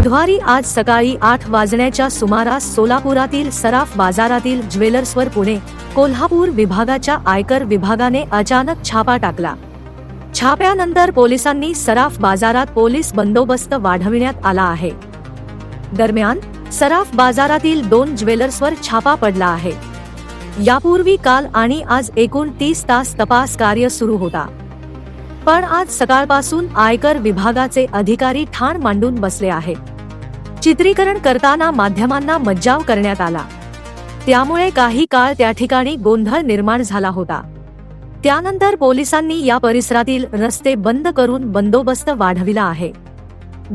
बुधवारी आज सकाळी आठ वाजण्याच्या सुमारास सोलापुरातील सराफ बाजारातील ज्वेलर्सवर पुणे कोल्हापूर विभागाच्या आयकर विभागाने अचानक छापा टाकला. छाप्यानंतर पोलिसांनी सराफ बाजारात पोलीस बंदोबस्त वाढविण्यात आला आहे. दरम्यान सराफ बाजारातील दोन ज्वेलर्सवर छापा पडला आहे. यापूर्वी काल आणि आज एकूण तीस तास तपास कार्य सुरू होता. पण आज सकाळपासून आयकर विभागाचे अधिकारी ठाण मांडून बसले आहेत. चित्रीकरण करताना माध्यमांना मज्जाव करण्यात आला. त्यामुळे काही काळ त्या ठिकाणी गोंधळ निर्माण झाला होता. त्यानंतर पोलिसांनी या परिसरातील रस्ते बंद करून बंदोबस्त वाढविला आहे.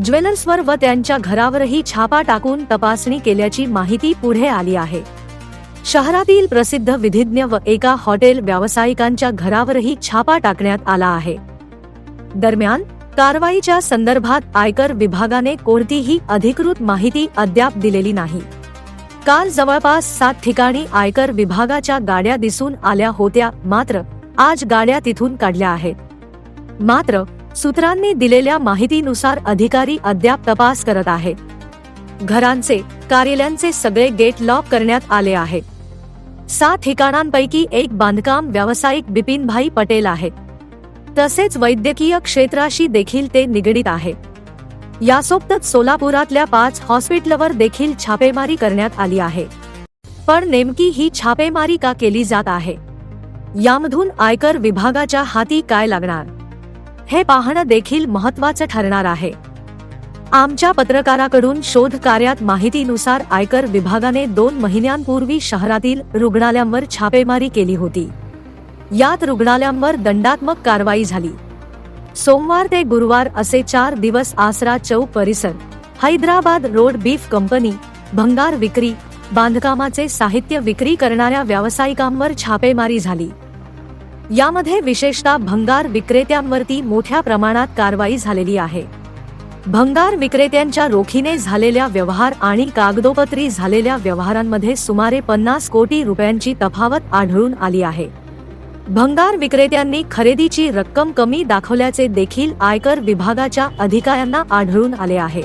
ज्वेलर्सवर व त्यांच्या घरावरही छापा टाकून तपासणी केल्याची माहिती पुढे आली आहे. शहरातील प्रसिद्ध विधिज्ञ व एका हॉटेल व्यावसायिकांच्या घरावरही छापा टाकण्यात आला आहे. दरम्यान कारवाईच्या संदर्भात आयकर विभागाने कोणतीही अधिकृत माहिती अद्याप दिलेली नाही. काल जवळपास सात ठिकाणी आयकर विभागाच्या गाड्या दिसून आल्या होत्या मात्र आज गाड्या तिथून काढल्या आहेत. मात्र सूत्रांनी दिलेल्या माहितीनुसार अधिकारी अद्याप तपास करत आहेत. घरांचे कार्यालयांचे सगळे गेट लॉक करण्यात आले आहेत. सात ठिकाणांपैकी एक बांधकाम व्यावसायिक बिपिनभाई पटेल आहेत तसेच वैद्यकीय क्षेत्राशी देखील ते निगडीत आहे. यासोबतच सोलापुरातल्या पाच हॉस्पिटलवर देखील छापेमारी करण्यात आली आहे. पण नेमकी ही छापेमारी का केली जात आहे? यामधून आयकर विभागाच्या हाती काय लागणार? हे पाहणं देखील महत्वाचं ठरणार आहे. आमच्या पत्रकाराकडून शोध कार्यात माहितीनुसार आयकर विभागाने दोन महिन्यांपूर्वी शहरातील रुग्णालयांवर छापेमारी केली होती. यात रुग्णालयांवर दंडात्मक कारवाई झाली. सोमवार ते गुरुवार असे चार दिवस आसरा चौक परिसर हैदराबाद रोड बीफ कंपनी भंगार विक्री बांधकामाचे साहित्य विक्री करणाऱ्या व्यावसायिकांवर छापेमारी झाली. यामध्ये विशेषतः भंगार विक्रेत्यांवरती मोठ्या प्रमाणात कारवाई झालेली आहे. भंगार विक्रेत्यांच्या रोखीने झालेल्या व्यवहार आणि कागदोपत्री झालेल्या व्यवहारांमध्ये सुमारे पन्नास कोटी रुपयांची तफावत आढळून आली आहे. भंगार विक्रेत्यांनी खरेदीची रक्कम कमी दाखवल्याचे देखील आयकर विभागाच्या अधिकाऱ्यांना आढळून आले आहे.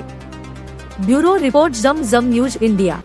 ब्युरो रिपोर्ट जम जम न्यूज इंडिया.